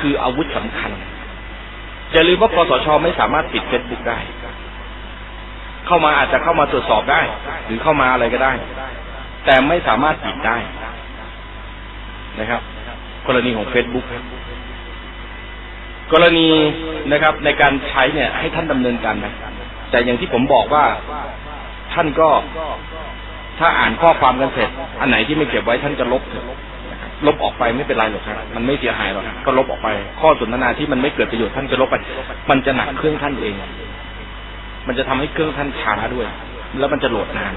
คืออาวุธสำคัญ อย่าลืมว่าคอสชไม่สามารถปิดเฟซบุ๊กได้ เข้ามาอาจจะเข้ามาตรวจสอบได้ หรือเข้ามาอะไรก็ได้ แต่ไม่สามารถปิดได้นะครับ กรณีของเฟซบุ๊กกรณีนะครับ ในการใช้เนี่ย ให้ท่านดำเนินการนะแต่อย่างที่ผมบอกว่าท่านก็ถ้าอ่านข้อความกันเสร็จ อันไหนที่ไม่เก็บไว้ท่านจะลบเถอะนะครับ ลบออกไปไม่เป็นไรหรอกครับมันไม่เสียหายหรอกครับก็ลบออกไป ข้อสนทนาที่มันไม่เกิดประโยชน์ท่านก็ลบไป มันจะหนักเครื่องท่านเอง มันจะทำให้เครื่องท่านช้าด้วย แล้วมันจะโหลดนาน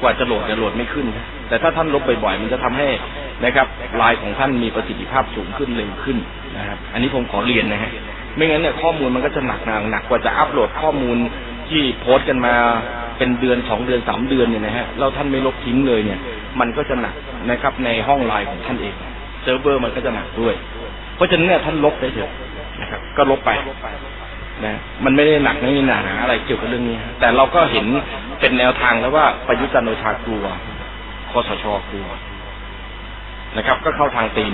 กว่าจะโหลดจะโหลดไม่ขึ้น แต่ถ้าท่านลบบ่อยๆมันจะทำให้นะครับลน์ของท่านมีประสิทธิภาพสูงขึ้นเร็วขึ้นนะครับอันนี้ผมขอเรียนนะฮะไม่งั้นเนี่ยข้อมูลมันก็จะหนักหนาหนักกว่าจะอัปโหลดข้อมูลที่โพสต์กันมาเป็นเดือนสองเดือนสามเดือนเนี่ยนะฮะแล้วท่านไม่ลบทิ้งเลยเนี่ย มันก็จะหนักนะครับ ในห้องไลน์ของท่านเองเซิร์ฟเวอร์มันก็จะหนักด้วย เพราะฉะนั้นเนี่ยท่านลบได้เถอะนะครับ ก็ลบไปนะมันไม่ได้หนักไม่ได้หนาอะไรเกี่ยวกับเรื่องนี้แต่เราก็เห็นเป็นแนวทางแล้วว่าประยุทธ์จันทร์โอชากลัวคอสชกลัวนะครับ ก็เข้าทางตีน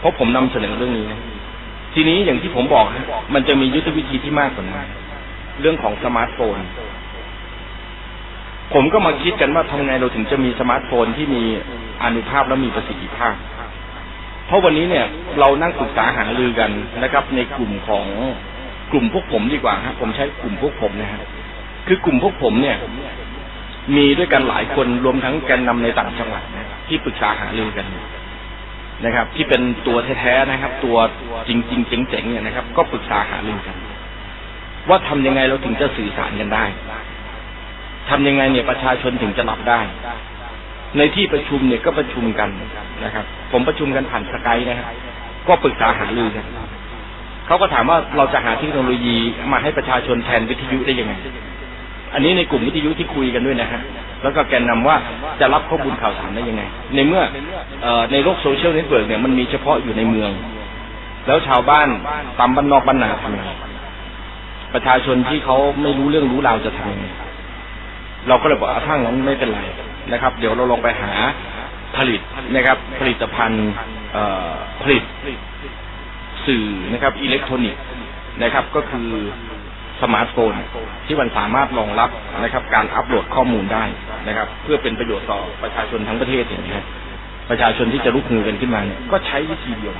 เพราะผมนำเสนอเรื่องนี้นะทีนี้อย่างที่ผมบอกฮะมันจะมียุทธวิธีที่มากกว่านั้นเรื่องของสมาร์ทโฟน ผมก็มาคิดกันว่าทำไงเราถึงจะมีสมาร์ทโฟนที่มีอนุภาพและมีประสิทธิภาพ เพราะวันนี้เนี่ย เรานั่งปรึกษาหารือกันนะครับ ในกลุ่มของกลุ่มพวกผมดีกว่าครับผมใช้กลุ่มพวกผมนะฮะคือกลุ่มพวกผมเนี่ย มีด้วยกันหลายคนรวมทั้งแกนนำในต่างจังหวัดนะที่ปรึกษาหารือกันนะครับ ที่เป็นตัวแท้ๆนะครับ ตัวจริง ๆ เจ๋งๆเนี่ยนะครับ ก็ปรึกษาหารือกัน ว่าทำยังไงเราถึงจะสื่อสารกันได้ ทำยังไงเนี่ยประชาชนถึงจะรับได้ ในที่ประชุมเนี่ยก็ประชุมกันนะครับ ผมประชุมกันผ่านสกายนะครับก็ปรึกษาหารือกันเขาก็ถามว่าเราจะหาเทคโนโลยีมาให้ประชาชนแทนวิทยุได้ยังไง อันนี้ในกลุ่มวิทยุที่คุยกันด้วยนะฮะแล้วก็แกนนำว่าจะรับข้อมูลข่าวสารได้ยังไง ในเมื่ออในโลกโซเชียลเน็ตเวิร์กเนี่ยมันมีเฉพาะอยู่ในเมือง แล้วชาวบ้านตามบ้านนอกบ้านนาทำยังไงประชาชนที่เขาไม่รู้เรื่องรู้ราวจะทำยังไง เราก็เลยบอกถ้างั้นไม่เป็นไรนะครับ เดี๋ยวเราลองไปหาผลิตนะครับ ผลิตภัณฑ์ผลิตสื่อนะครับ อิเล็กทรอนิกส์นะครับ ก็คือสมาร์ทโฟนที่มันสามารถรองรับนะครับ การอัปโหลดข้อมูลได้นะครับ เพื่อเป็นประโยชน์ต่อประชาชนทั้งประเทศอย่างนี้ครับประชาชนที่จะลุกฮือกันขึ้นมาเนี่ยก็ใช้วิธีเดียว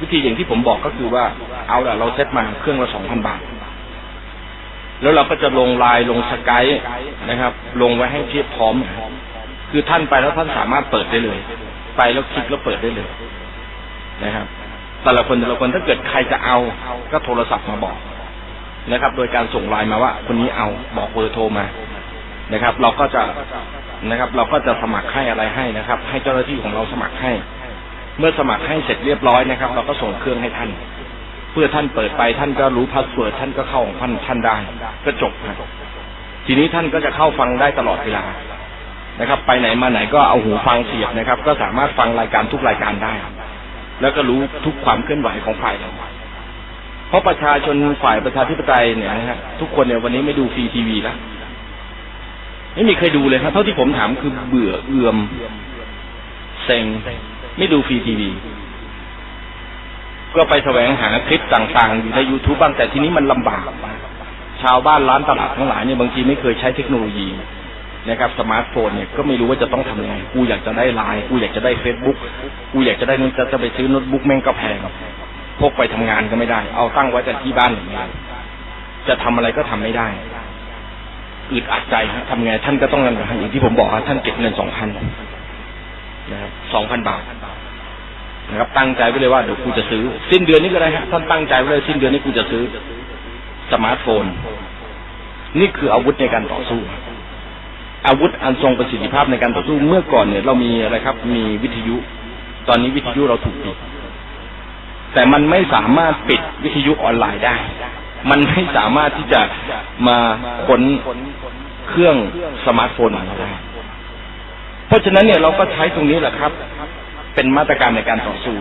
วิธีอย่างที่ผมบอกก็คือว่าเอาละเราเซตมาเครื่องละสองพันบาท แล้วเราก็จะลงไลน์ลงสกายนะครับ ลงไว้ให้เพียบพร้อมคือท่านไปแล้วท่านสามารถเปิดได้เลย ไปแล้วคลิกแล้วเปิดได้เลยนะครับ แต่ละคนแต่ละคนถ้าเกิดใครจะเอาก็โทรศัพท์มาบอกนะครับ โดยการส่งไลน์มาว่า คนนี้เอาบอกเบอร์โทรมานะครับ เราก็จะนะครับ เราก็จะสมัครให้อะไรให้นะครับ ให้เจ้าหน้าที่ของเราสมัครให้ เมื่อสมัครให้เสร็จเรียบร้อยนะครับ เราก็ส่งเครื่องให้ท่าน พื่อท่านเปิดไปท่านก็รู้พาสเวิร์ดท่านก็เข้าของท่านท่านได้ก็จบนะทีนี้ท่านก็จะเข้าฟังได้ตลอดเวลานะครับ ไปไหนมาไหนก็เอาหูฟังเสียบนะครับ ก็สามารถฟังรายการทุกรายการได้ แล้วก็รู้ทุกความเคลื่อนไหวของฝ่ายเราเพราะประชาชนฝ่ายประชาธิปไตยเนี่ยนะฮะทุกคนเนี่ยวันนี้ไม่ดูฟรีทีวีแล้วไม่มีใครดูเลยครับเท่าที่ผมถามคือเบื่อเอื่อมเซ็งไม่ดูฟรีทีวี ก็ไปแสวงหาคลิปต่างๆ อยู่ใน YouTube บ้างแต่ทีนี้มันลำบาก ชาวบ้านร้านตลาดทั้งหลายเนี่ยบางทีไม่เคยใช้เทคโนโลยีนะครับสมาร์ทโฟนเนี่ยก็ไม่รู้ว่าจะต้องทำยังไงกูอยากจะได้ไลน์กูอยากจะได้เฟซบุ๊กกูอยากจะได้นู้นจะจะไปซื้อโน้ตบุ๊กแม่งก็แพงพกไปทำงานก็ไม่ได้ เอาตั้งไว้แต่ที่บ้านอย่างเงี้ยจะทำอะไรก็ทำไม่ได้อึดอัดใจฮะทำไงท่านก็ต้องนั่นอย่างที่ผมบอกครับท่านเก็บเงินสองพันนะครับสองพันบาท นะครับตั้งใจไว้เลยว่าเดี๋ยวกูจะซื้อ สิ้นเดือนนี้ก็ได้ฮะท่านตั้งใจไว้เลยสิ้นเดือนนี้กูจะซื้อสมาร์ทโฟน นี่คืออาวุธในการต่อสู้ อาวุธอันทรงประสิทธิภาพในการต่อสู้เมื่อก่อนเนี่ย เรามีอะไรครับ มีวิทยุ ตอนนี้วิทยุเราถูกปิดแต่มันไม่สามารถปิดวิทยุออนไลน์ได้ มันไม่สามารถที่จะมาขนเครื่องสมาร์ทโฟนมาได้เพราะฉะนั้นเนี่ยเราก็ใช้ตรงนี้แหละครับ เป็นมาตรการในการต่อสู้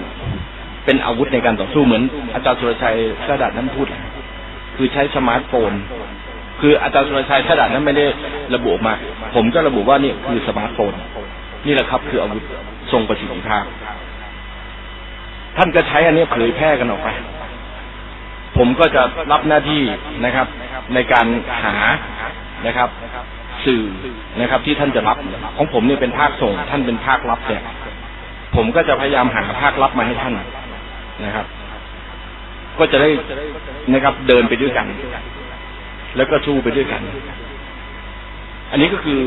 เป็นอาวุธในการต่อสู้เหมือน อาจารย์สุรชัยสดัดนั้นพูด คือใช้สมาร์ทโฟน คืออาจารย์สุรชัยสดัดนั้นไม่ได้ระบุมา ผมก็ระบุว่านี่คือสมาร์ทโฟน นี่แหละครับ คืออาวุธทรงประสิทธิภาพท่านก็ใช้อันนี้เผยแพร่กันออกไป ผมก็จะรับหน้าที่นะครับ ในการหานะครับ สื่อนะครับ ที่ท่านจะรับ ของผมเนี่ยเป็นภาคส่ง ท่านเป็นภาครับเนี่ย ผมก็จะพยายามหาภาครับมาให้ท่านนะครับ ก็จะได้นะครับ เดินไปด้วยกัน แล้วก็สู้ไปด้วยกัน อันนี้ก็คือ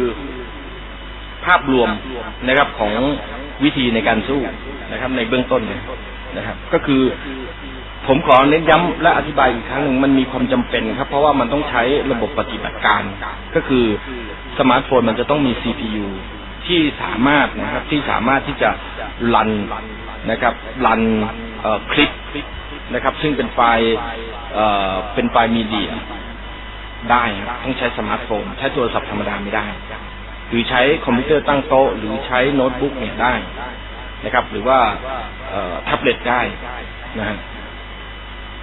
ภาพรวมนะครับของวิธีในการสู้นะครับ ในเบื้องต้นนะครับ ก็คือผมขอเน้นย้ำและอธิบายอีกครั้งหนึ่งมันมีความจำเป็นครับ เพราะว่ามันต้องใช้ระบบปฏิบัติการ ก็คือสมาร์ทโฟนมันจะต้องมี CPU ที่สามารถนะครับที่สามารถที่จะรันนะครับรันคลิปนะครับ ซึ่งเป็นไฟล์เป็นไฟล์มีเดียได้ต้องใช้สมาร์ทโฟน ใช้โทรศัพท์ธรรมดาไม่ได้ หรือใช้คอมพิวเตอร์ตั้งโต๊ะ หรือใช้โน้ตบุ๊กเนี่ยได้นะครับ หรือว่าแท็บเล็ตได้นะฮะ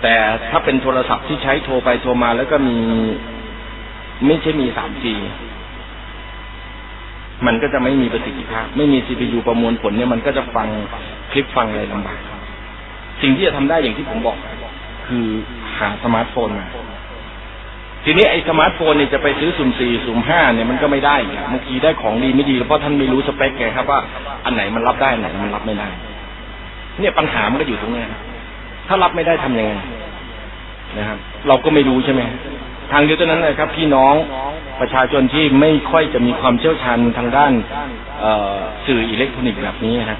แต่ถ้าเป็นโทรศัพท์ที่ใช้โทรไปโทรมาแล้วก็มี ไม่ใช่มี 3G มันก็จะไม่มีประสิทธิภาพ ไม่มี CPU ประมวลผลเนี่ยมันก็จะฟังคลิปฟังอะไรลำบากสิ่งที่จะทำได้อย่างที่ผมบอก คือหาสมาร์ทโฟนมาทีนี้ไอ้สมาร์ทโฟนเนี่ยจะไปซื้อสุ่มสี่สุ่มห้าเนี่ยมันก็ไม่ได้อีกอะบางทีได้ของดีไม่ดีเพราะท่านไม่รู้สเปคไงครับว่าอันไหนมันรับได้อันไหนมันรับไม่ได้ เนี่ยปัญหามันก็อยู่ตรงนี้ถ้ารับไม่ได้ทำยังไงนะครับ เราก็ไม่รู้ใช่ไหม ทางเดียวเท่านั้นเลยครับ พี่น้องประชาชนที่ไม่ค่อยจะมีความเชี่ยวชาญทางด้านสื่ออิเล็กทรอนิกส์แบบนี้นะ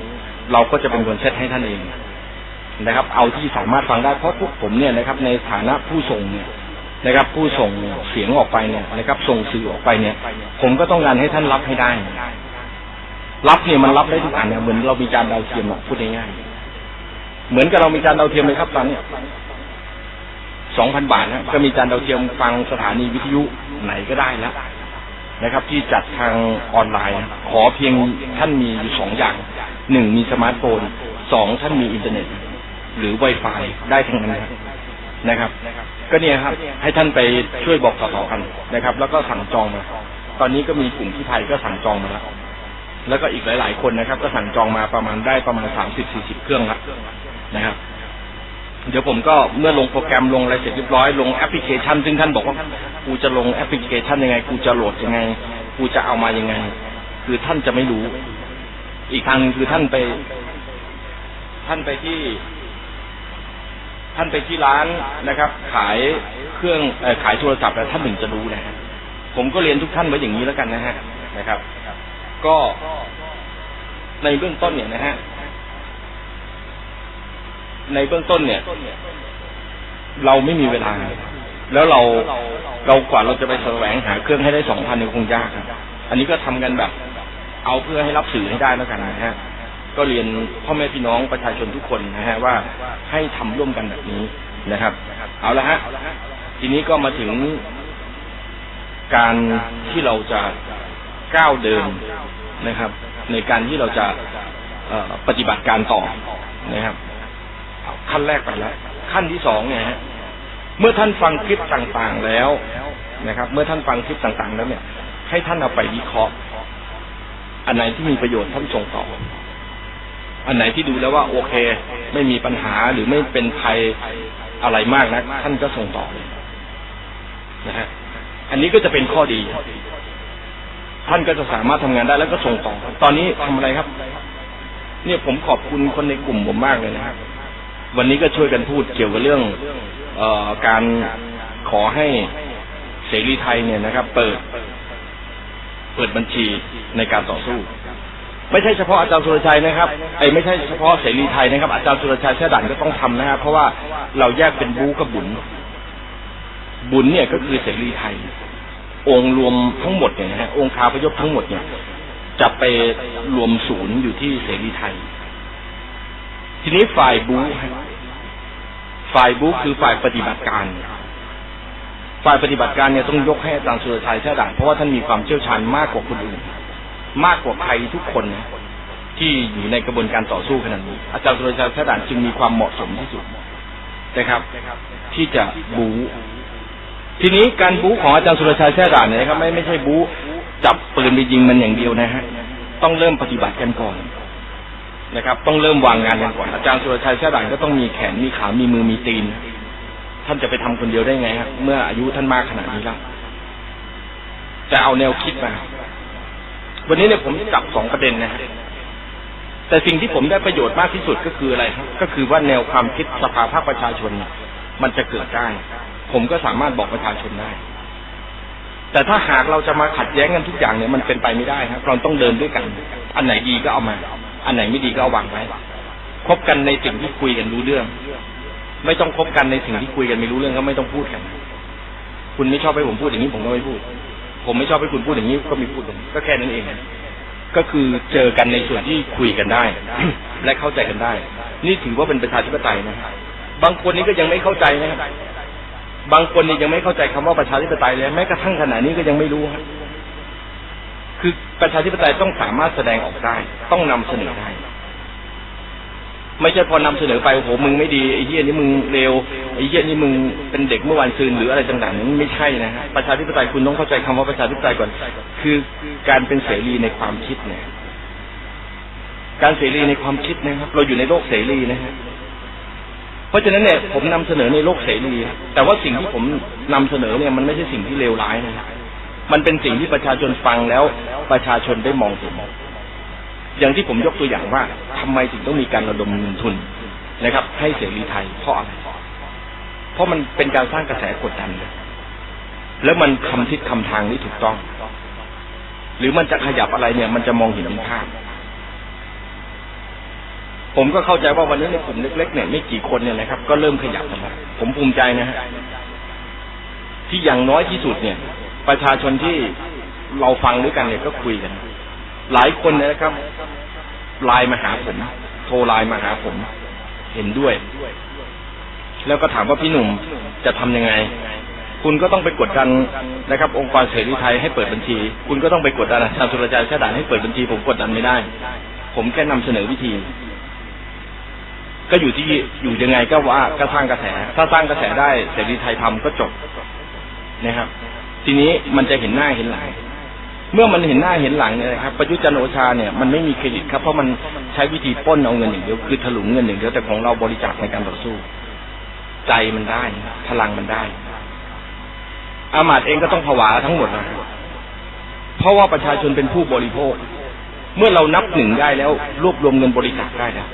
เราก็จะเป็นคนเซตให้ท่านเองนะครับ เอาที่สามารถฟังได้เพราะพวกผมเนี่ยนะครับ ในฐานะผู้ส่งเนี่ยนะครับ ผู้ส่งเสียงออกไปเนี่ยนะครับ ส่งสื่อออกไปเนี่ย ผมก็ต้องการให้ท่านรับให้ได้ รับเนี่ยมันรับได้ทุกอันเนี่ยเหมือนเรามีจานดาวเทียมอะพูดง่ายๆเหมือนกับเรามีจานดาวเทียมเลยครับตอนเนี้ สองพันบาทนะก็มีจานดาวเทียมฟังสถานีวิทยุไหนก็ได้แล้วนะครับ ที่จัดทางออนไลน์ ขอเพียงท่านมีอยู่สองอย่างหนึ่งมีสมาร์ทโฟนสองท่านมีอินเทอร์เน็ต หรือ Wi-Fi ได้ทั้งนั้นนะครับ ก็เนี่ยครับ ให้ท่านไปช่วยบอกต่อๆกันนะครับ แล้วก็สั่งจองมาตอนนี้ก็มีกลุ่มที่ไทยก็สั่งจองมาแล้วแล้วก็อีกหลาย ๆ คนนะครับ ก็สั่งจองมาประมาณได้ประมาณสามสิบสี่สิบเครื่องแล้วนะครับ เดี๋ยวผมก็เมื่อลงโปรแกรมลงอะไรเสร็จเรียบร้อยลงแอปพลิเคชัน ซึ่งท่านบอกว่ากูจะลงแอปพลิเคชันยังไงกูจะโหลดยังไงกูจะเอามายังไง คือท่านจะไม่รู้ อีกทางนึงคือท่านไป ท่านไปที่ ท่านไปที่ร้านนะครับ ขายเครื่องเออขายโทรศัพท์แล้วท่านถึงจะรู้นะฮะผมก็เรียนทุกท่านไว้อย่างนี้แล้วกันนะฮะนะครับ ก็ในเบื้องต้นเนี่ยนะฮะ ในเบื้องต้นเนี่ย เราไม่มีเวลา แล้วเราเรากว่าเราจะไปแสวงหาเครื่องให้ได้สองพันเนี่ยคงยากครับอันนี้ก็ทำกันแบบ เอาเพื่อให้รับสื่อให้ได้แล้วกันนะฮะก็เรียนพ่อแม่พี่น้องประชาชนทุกคนนะฮะว่าให้ทำร่วมกันแบบนี้นะครับ เอาละฮะทีนี้ก็มาถึงการที่เราจะก้าวเดินนะครับ ในการที่เราจะปฏิบัติการต่อนะครับ ขั้นแรกไปแล้วขั้นที่สองเนี่ยฮะเมื่อท่านฟังคลิปต่างๆแล้วนะครับ เมื่อท่านฟังคลิปต่างๆ แล้วเนี่ย ให้ท่านเอาไปวิเคราะห์ อันไหนที่มีประโยชน์ท่านส่งต่อ อันไหนที่ดูแล้วว่าโอเค ไม่มีปัญหาหรือไม่เป็นภัยอะไรมากนะท่านก็ส่งต่อเลยนะฮะอันนี้ก็จะเป็นข้อดี ท่านก็จะสามารถทำงานได้แล้วก็ส่งต่อ ตอนนี้ทำอะไรครับ เนี่ยผมขอบคุณคนในกลุ่มผมมากเลยนะครับ วันนี้ก็ช่วยกันพูดเกี่ยวกับเรื่องเออการขอให้เสรีไทยเนี่ยนะครับ เปิด เปิดบัญชีในการต่อสู้ ไม่ใช่เฉพาะอาจารย์สุรชัยนะครับไอ้ไม่ใช่เฉพาะเสรีไทยนะครับ อาจารย์สุรชัยแท้ด่านก็ต้องทำนะครับเพราะว่าเราแยกเป็นบูกับบุญ บุญเนี่ยก็คือเสรีไทย องค์รวมทั้งหมดเนี่ยนะฮะองค์คาพยพทั้งหมดเนี่ยจะไปรวมศูนย์อยู่ที่เสรีไทย ทีนี้ฝ่ายบูฝ่ายบูคือฝ่ายปฏิบัติการ ฝ่ายปฏิบัติการเนี่ยต้องยกให้อาจารย์สุรชัยแท้ด่านเพราะว่าท่านมีความเชี่ยวชาญมากกว่าคนอื่น มากกว่าใครทุกคนนะที่อยู่ในกระบวนการต่อสู้ขนาดนี้อาจารย์สุรชัยแท้ด่านจึงมีความเหมาะสมที่สุดนะครับ ที่จะบูทีนี้การบูของอาจารย์สุรชัยแท้ด่านเนี่ยนะครับไม่ไม่ใช่บูจับปืนไปยิงมันอย่างเดียวนะฮะต้องเริ่มปฏิบัติกันก่อน นะครับ ต้องเริ่มวางงานกันก่อนอาจารย์สุรชัยชาด่านก็ต้องมีแขนมีขามีมือมีตีน ท่านจะไปทำคนเดียวได้ไงครับเมื่ออายุท่านมากขนาดนี้แล้วจะเอาแนวคิดมาวันนี้เนี่ยผมจับสองประเด็นนะฮะแต่สิ่งที่ผมได้ประโยชน์มากที่สุดก็คืออะไรครับ ก็คือว่าแนวความคิดสภาภาคประชาชน มันจะเกิดได้ ผมก็สามารถบอกประชาชนได้ แต่ถ้าหากเราจะมาขัดแย้งกันทุกอย่างเนี่ยมันเป็นไปไม่ได้ครับเราต้องเดินด้วยกัน อันไหนดีก็เอามา อันไหนไม่ดีก็เอาวางไว้คบกันในสิ่งที่คุยกันรู้เรื่อง ไม่ต้องคบกันในสิ่งที่คุยกันไม่รู้เรื่องก็ไม่ต้องพูดกัน คุณไม่ชอบให้ผมพูดอย่างนี้ผมก็ไม่พูด ผมไม่ชอบให้คุณพูดอย่างนี้ก็ไม่พูดก็แค่นั้นเอง ก็คือเจอกันในส่วนที่คุยกันได้ และเข้าใจกันได้ นี่ถือว่าเป็นประชาธิปไตยนะบางคนนี้ก็ยังไม่เข้าใจนะครับบางคนนี่ยังไม่เข้าใจคำว่าประชาธิปไตยเลยแม้กระทั่งขณะนี้ก็ยังไม่รู้ครับ คือประชาธิปไตยต้องสามารถแสดงออกได้ ต้องนำเสนอได้ ไม่ใช่พอนำเสนอไปโอ้โหมึงไม่ดีไอ้เหี้ยนี่มึงเลวไอ้เหี้ยนี่มึงเป็นเด็กเมื่อวันซืนหรืออะไรต่างๆนั้นไม่ใช่นะฮะประชาธิปไตยคุณต้องเข้าใจคำว่าประชาธิปไตยก่อน คือการเป็นเสรีในความคิดเนี่ย การเสรีในความคิดนะครับ เราอยู่ในโลกเสรีนะฮะเพราะฉะนั้นเนี่ยผมนำเสนอในโลกเสรีแต่ว่าสิ่งที่ผมนำเสนอเนี่ยมันไม่ใช่สิ่งที่เลวร้ายนะ มันเป็นสิ่งที่ประชาชนฟังแล้วประชาชนได้มองเห็นอย่างที่ผมยกตัวอย่างว่าทำไมถึงต้องมีการระดมเงินทุนนะครับ ให้เสรีไทยเพราะอะไรเพราะมันเป็นการสร้างกระแสกดดันแล้วมันคำทิศคำทางนี้ถูกต้อง หรือมันจะขยับอะไรเนี่ย มันจะมองเห็นภาพผมก็เข้าใจว่าวันนี้ในกลุ่มเล็กๆเนี่ยไม่กี่คนเนี่ยนะครับ ก็เริ่มขยับแล้วผมภูมิใจนะฮะที่อย่างน้อยที่สุดเนี่ย ประชาชนที่เราฟังด้วยกันเนี่ยก็คุยกัน หลายคนนะครับไลน์มาหาผม โทรไลน์มาหาผม เห็นด้วย แล้วก็ถามว่าพี่หนุ่มจะทำยังไง คุณก็ต้องไปกดดันนะครับ องค์กรเสรีไทยให้เปิดบัญชี คุณก็ต้องไปกดดันอาจารย์สุรชัยชาดานให้เปิดบัญชี ผมกดดันไม่ได้ ผมแค่นำเสนอวิธี ก็อยู่ที่อยู่ยังไงก็ว่าก็สร้างกระแส ถ้าสร้างกระแสได้เสรีไทยทำก็จบนะครับ ทีนี้มันจะเห็นหน้าเห็นหลัง เมื่อมันเห็นหน้าเห็นหลังเนี่ยนะครับประยุทธ์จันโอชาเนี่ยมันไม่มีเครดิตครับเพราะมันใช้วิธีป้นเอาเงินอย่างเดียวคือถลุงเงินอย่างเดียวแต่ของเราบริจาคในการต่อสู้ ใจมันได้พลังมันได้ อามาตเองก็ต้องผวาทั้งหมดนะเพราะว่าประชาชนเป็นผู้บริโภค เมื่อเรานับหนึ่งได้แล้ว รวบรวมเงินบริจาคได้แล้ว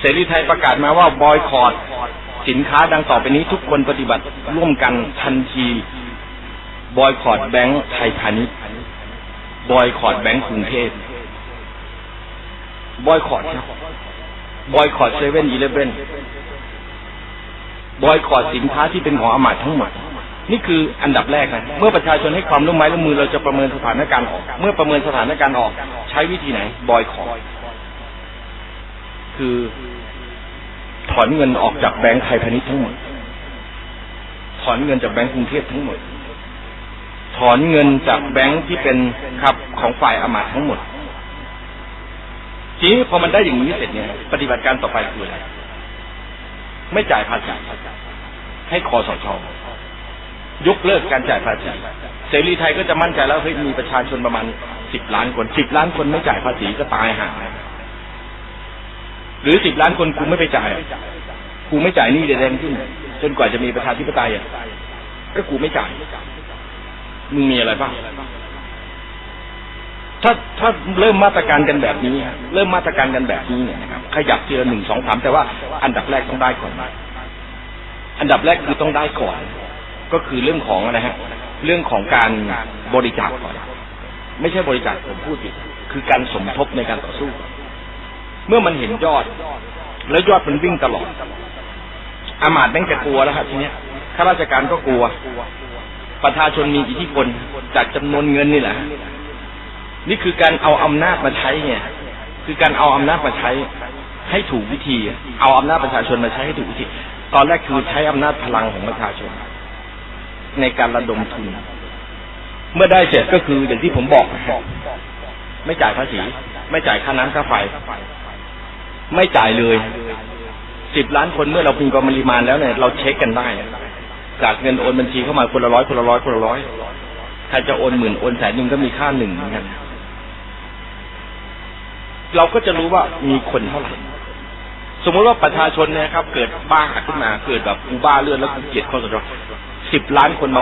เสรีไทยประกาศมาว่าบอยคอรดสินค้าดังต่อไปนี้ทุกคนปฏิบัติร่วมกันทันที บอยคอรดแบงค์ไทยพาณิชย์บอยคอรดแบงค์กรุงเทพบอยคอรดครับบอยคอรดเซเว่นอีเลฟเว่นบอยคอรดสินค้าที่เป็นของอามาตย์ทั้งหมด นี่คืออันดับแรกนะ เมื่อประชาชนให้ความร่วมไม้ร่วมมือเราจะประเมินสถานการณ์ออก เมื่อประเมินสถานการณ์ออก ใช้วิธีไหน บอยคอรดคือ ถอนเงินออกจากแบงค์ไทยพาณิชย์ทั้งหมด ถอนเงินจากแบงค์กรุงเทพทั้งหมด ถอนเงินจากแบงค์ที่เป็นครับของฝ่ายอามาตทั้งหมด ทีนี้พอมันได้อย่างนี้เสร็จเนี่ย ปฏิบัติการต่อไปคืออะไร ไม่จ่ายภาษีให้คอสชยกเลิกการจ่ายภาษีเสรีไทยก็จะมั่นใจแล้วเฮ้ยมีประชาชนประมาณสิบล้านคนสิบล้านคนไม่จ่ายภาษีก็ตายห่าหรือสิบล้านคนกูไม่ไปจ่ายกูไม่จ่ายนี่แดงขึ้นจนกว่าจะมีประชาธิปไตยอะก็กูไม่จ่าย มึงมีอะไรบ้างถ้าถ้าเริ่มมาตรการกันแบบนี้เริ่มมาตรการกันแบบนี้เนี่ยนะครับขยับทีละหนึ่งสองสามแต่ว่าอันดับแรกต้องได้ก่อนอันดับแรกคือต้องได้ก่อน ก็คือเรื่องของอะไรฮะ เรื่องของการบริจาคก่อน ไม่ใช่บริจาคผมพูดผิดคือการสมทบในการต่อสู้ เมื่อมันเห็นยอด แล้วยอดมันวิ่งตลอดอามาตย์แม่งจะกลัวแล้วครับทีเนี้ยข้าราชการก็กลัว ประชาชนมีอิทธิพลจากจำนวนเงินนี่แหละ นี่คือการเอาอำนาจมาใช้เนี่ย คือการเอาอำนาจมาใช้ให้ถูกวิธี เอาอำนาจประชาชนมาใช้ให้ถูกวิธี ตอนแรกคือใช้อำนาจพลังของประชาชน ในการระดมทุน เมื่อได้เสร็จก็คืออย่างที่ผมบอก ไม่จ่ายภาษี ไม่จ่ายค่าน้ำค่าไฟ ไม่จ่ายเลยสิบล้านคนเมื่อเราพิมพ์ปริมาณแล้วเนี่ย เราเช็คกันได้ จากเงินโอนบัญชีเข้ามาคนละร้อยคนละร้อยคนละร้อยใครจะโอนหมื่นโอนแสนหนึ่งก็มีค่าหนึ่งเหมือนกันเราก็จะรู้ว่ามีคนเท่าไหร่สมมติว่าประชาชนนะครับ เกิดบ้าขึ้นมาเกิดแบบกูบ้าเลือดแล้วกูเกลียดคนสชสิบล้านคนมา